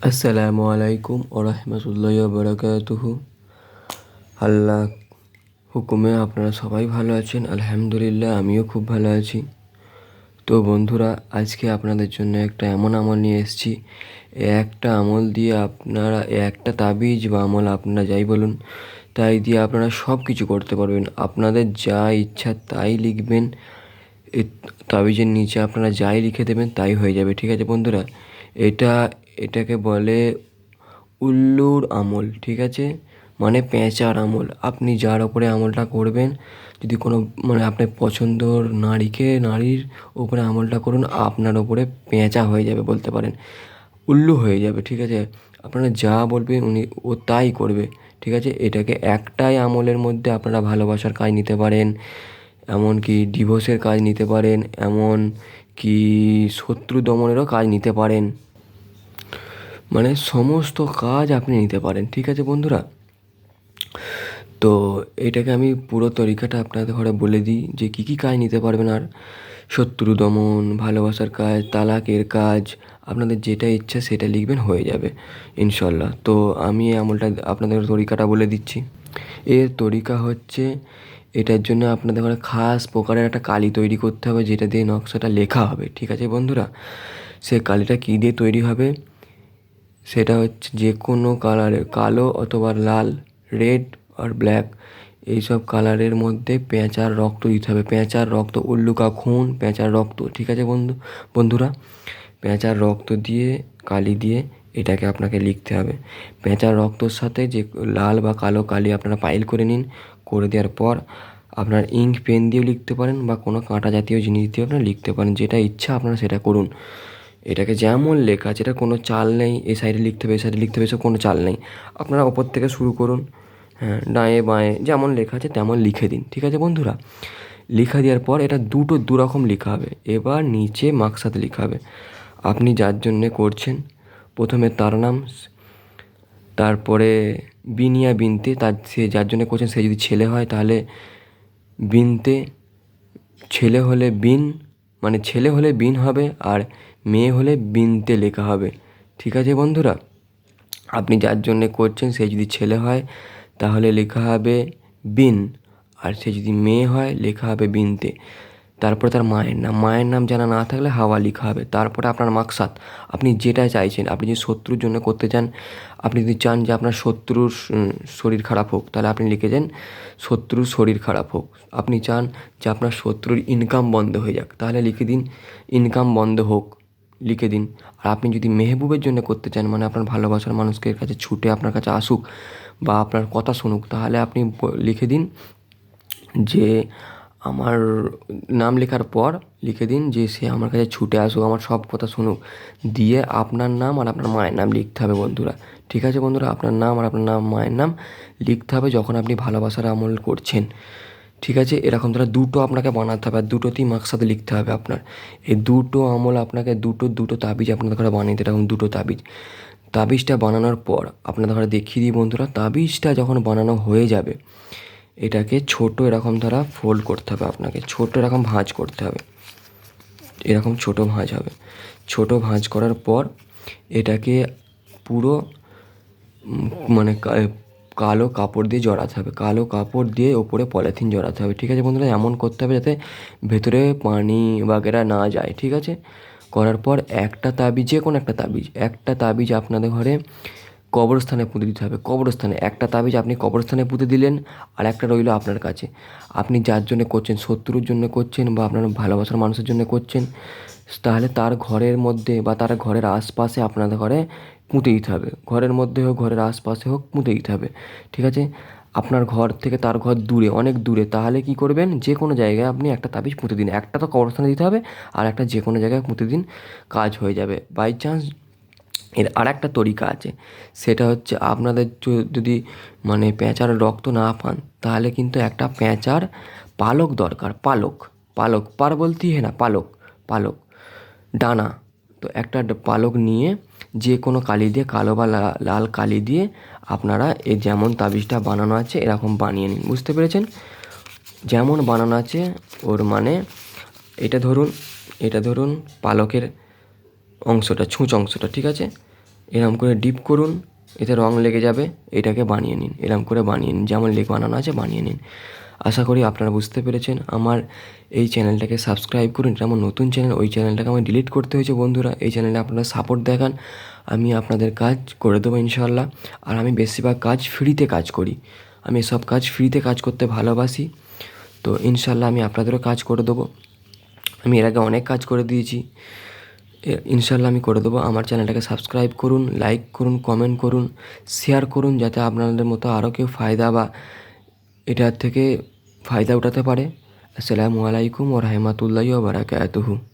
আসসালামু আলাইকুম ও রহমতুল্লাহ বরকাতুহু আল্লাহ হুকুমে আপনারা সবাই ভালো আছেন আলহামদুলিল্লাহ আমিও খুব ভালো আছি তো বন্ধুরা আজকে আপনাদের জন্য একটা এমন আমল নিয়ে এসেছি একটা আমল দিয়ে আপনারা একটা তাবিজ বা আমল আপনারা যাই বলুন তাই দিয়ে আপনারা সব কিছু করতে পারবেন আপনাদের যা ইচ্ছা তাই লিখবেন তাবিজের নিচে আপনারা যাই লিখে দেবেন তাই হয়ে যাবে ঠিক আছে বন্ধুরা এটা এটাকে বলে উল্লুর আমল, ঠিক আছে? মানে পেঁচার আমল। আপনি যার ওপরে আমলটা করবেন, যদি কোনো মানে আপনার পছন্দর নারীকে, নারীর ওপরে আমলটা করুন, আপনার ওপরে পেঁচা হয়ে যাবে বলতে পারেন। উল্লু হয়ে যাবে, ঠিক আছে? আপনারা যা বলবে উনি ও তাই করবে, ঠিক আছে? এটাকে একটাই আমলের মধ্যে আপনারা ভালোবাসার কাজ নিতে পারেন এমনকি ডিভোর্সের কাজ নিতে পারেন, এমন কি শত্রু দমনেরও কাজ নিতে পারেন। মানে সমস্ত কাজ আপনি নিতে পারেন, ঠিক আছে বন্ধুরা? তো এটাকে আমি পুরো তরিকাটা আপনাদের ঘরে বলে দিই যে কী কী কাজ নিতে পারবেন আর শত্রু দমন, ভালোবাসার কাজ, তালাকের কাজ, আপনাদের যেটা ইচ্ছা সেটা লিখবেন, হয়ে যাবে ইনশাল্লাহ তো আমি আমলটা আপনাদের তরিকাটা বলে দিচ্ছি। এর তরিকা হচ্ছে এটার জন্য আপনাদের ঘরে খাস প্রকারের একটা কালি তৈরি করতে হবে, যেটা দিয়ে নকশাটা লেখা হবে, ঠিক আছে বন্ধুরা? সে কালিটা কী দিয়ে তৈরি হবে? সেটা হচ্ছে যে কোনো কালারের কালো অথবা লাল রেড আর ব্ল্যাক এইসব কালারের মধ্যে পেঁচার রক্ত দিতে হবে। পেঁচার রক্ত উল্লুকা খুন পেঁচার রক্ত, ঠিক আছে বন্ধু? বন্ধুরা, পেঁচার রক্ত দিয়ে, কালি দিয়ে এটাকে আপনাকে লিখতে হবে। পেঁচার রক্তর সাথে যে লাল বা কালো কালি আপনারা পাইল করে নিন, করে দেওয়ার পর আপনার ইঙ্ক পেন দিয়েও লিখতে পারেন বা কোনো কাঁটা জাতীয় জিনিস দিয়েও আপনারা লিখতে পারেন। যেটা ইচ্ছা আপনারা সেটা করুন। এটাকে যেমন লেখা আছে, এটা কোনো চাল নেই, এ সাইডে লিখতে হবে, এ সাইডে লিখতে হবে, এসব কোনো চাল নেই। আপনারা ওপর থেকে শুরু করুন হ্যাঁ ডায়ে বাঁয়ে, যেমন লেখা আছে তেমন লিখে দিন, ঠিক আছে বন্ধুরা? লেখা দেওয়ার পর এটা দুটো দুরকম লেখা হবে, এবার নিচে মাকসাতে লেখা হবে। আপনি যার জন্যে করছেন, প্রথমে তার নাম, তারপরে বিনিয়া বিনতে, তার সে যার জন্য করছেন, সে যদি ছেলে হয় তাহলে বিনতে, ছেলে হলে বিন মানে ছেলে হলে বিন হবে, আর মেয়ে হলে বিনতে লেখা হবে। ঠিক আছে বন্ধুরা? আপনি যার জন্যে করছেন, সে যদি ছেলে হয়, তাহলে লেখা হবে বিন। আর সে যদি মেয়ে হয়, লেখা হবে বিনতে। তারপরে তার মায়ের নাম। মায়ের নাম জানা না থাকলে হাওয়া লেখা হবে। তারপরে আপনার মাকসাদ। আপনি যেটা চাইছেন, আপনি যদি শত্রুর জন্য করতে চান, আপনি যদি চান যে আপনার শত্রুর শরীর খারাপ হোক, তাহলে আপনি লিখে দেন, শত্রুর শরীর খারাপ হোক। আপনি চান যে আপনার শত্রুর ইনকাম বন্ধ হয়ে যাক। তাহলে লিখে দিন ইনকাম বন্ধ হোক। লিখে দিন। আর আপনি যদি মেহবুবের জন্য করতে চান মানে আপনার ভালোবাসার মানুষকে কাছে ছুটে আপনার কাছে আসুক বা আপনার কথা শুনুক, তাহলে আপনি লিখে দিন যে আমার নাম লেখার পর লিখে দিন যে সে আমার কাছে ছুটে আসুক, আমার সব কথা শুনুক। দিয়ে আপনার নাম আর আপনার মায়ের নাম লিখতে হবে বন্ধুরা। ঠিক আছে বন্ধুরা? আপনার নাম আর আপনার নাম, মায়ের নাম লিখতে হবে যখন আপনি ভালোবাসার আমল করছেন। ঠিক আছে? এরকম ধরো দুটো আপনাকে বানাতে হবে আর দুটোতেই মাকসাদে লিখতে হবে আপনার। এই দুটো আমল আপনাকে দুটো দুটো তাবিজ আপনাদের ঘরে বানিয়ে এরকম দুটো তাবিজ। তাবিজটা বানানোর পর আপনাদের ঘরে দেখিয়ে দিই বন্ধুরা, তাবিজটা যখন বানানো হয়ে যাবে, এটাকে ছোট এরকম দ্বারা ফোল্ড করতে হবে আপনাকে। ছোট এরকম ভাঁজ করতে হবে। এরকম ছোট ভাঁজ হবে। ছোট ভাঁজ করার পর এটাকে পুরো মানে কালো কাপড় দিয়ে জড়াতে হবে। কালো কাপড় দিয়ে ওপরে পলিথিন জড়াতে হবে, ঠিক আছে বন্ধুরা? এমন করতে হবে যাতে ভেতরে পানি বাগেরা না যায়, ঠিক আছে? করার পর একটা তাবিজ যে কোনো একটা তাবিজ একটা তাবিজ আপনাদের ঘরে কবরস্থানে পুঁতে দিতে হবে। কবরস্থানে, একটা তাবিজ আপনি কবরস্থানে পুঁতে দিলেন, আর একটা রইল আপনার কাছে। আপনি যার জন্য করছেন, শত্রুর জন্য করছেন বা আপনার ভালোবাসার মানুষের জন্য করছেন তাহলে তার ঘরের মধ্যে বা তার ঘরের আশপাশে আপনাদের ঘরে পুঁতে দিতে হবে। ঘরের মধ্যে হোক, ঘরের আশপাশে হোক, পুঁতে দিতে হবে। ঠিক আছে? আপনার ঘর থেকে তার ঘর দূরে, অনেক দূরে। তাহলে কি করবেন? যে কোনো জায়গায় আপনি একটা তাবিজ পুঁতে দিন। একটা তো কবরস্থানে দিতে হবে, আর একটা যে কোনো জায়গায় পুঁতে দিন, কাজ হয়ে যাবে। বাই চান্স এর আর একটা তরিকা আছে। সেটা হচ্ছে আপনাদের যদি মানে পেঁচার রক্ত না পান, তাহলে কিন্তু একটা পেঁচার পালক দরকার। পালক পালক। পার বলতেই হ্যাঁ না? পালক পালক। ডানা। তো একটা পালক নিয়ে যে কোনো কালি দিয়ে, কালো বা লাল কালি দিয়ে আপনারা এ যেমন তাবিজটা বানানো আছে, এরকম বানিয়ে নিন। বুঝতে পেরেছেন? যেমন বানানো আছে, ওর মানে এটা ধরুন এটা ধরুন পালকের অংশটা, ছুঁচ অংশটা, ঠিক আছে? এরকম করে ডিপ করুন এতে রং লেগে যাবে, এটাকে বানিয়ে নিন, এরম করে বানিয়ে নিন, যেমন লেগ বানানো আছে বানিয়ে নিন। আশা করি আপনারা বুঝতে পেরেছেন, আমার এই চ্যানেলটাকে সাবস্ক্রাইব করুন, এটা আমার নতুন চ্যানেল, ওই চ্যানেলটাকে আমার ডিলিট করতে হয়েছে বন্ধুরা, এই চ্যানেলে আপনারা সাপোর্ট দেখান, আমি আপনাদের কাজ করে দেবো ইনশাল্লাহ আর আমি বেশিরভাগ কাজ ফ্রিতে কাজ করি, আমি সব কাজ ফ্রিতে কাজ করতে ভালোবাসি, তো ইনশাল্লাহ আমি আপনাদেরও কাজ করে দেবো, আমি এর আগে অনেক কাজ করে দিয়েছি ইনশাল্লাহ আমি করে দেবো। আমার চ্যানেলটাকে সাবস্ক্রাইব করুন, লাইক করুন, কমেন্ট করুন, শেয়ার করুন, যাতে আপনাদের মতো আরও কেউ ফায়দা বা এটার থেকে ফায়দা উঠাতে পারে। আসসালামু আলাইকুম ও রহমাতুল্লাহ বারাকাতুহু।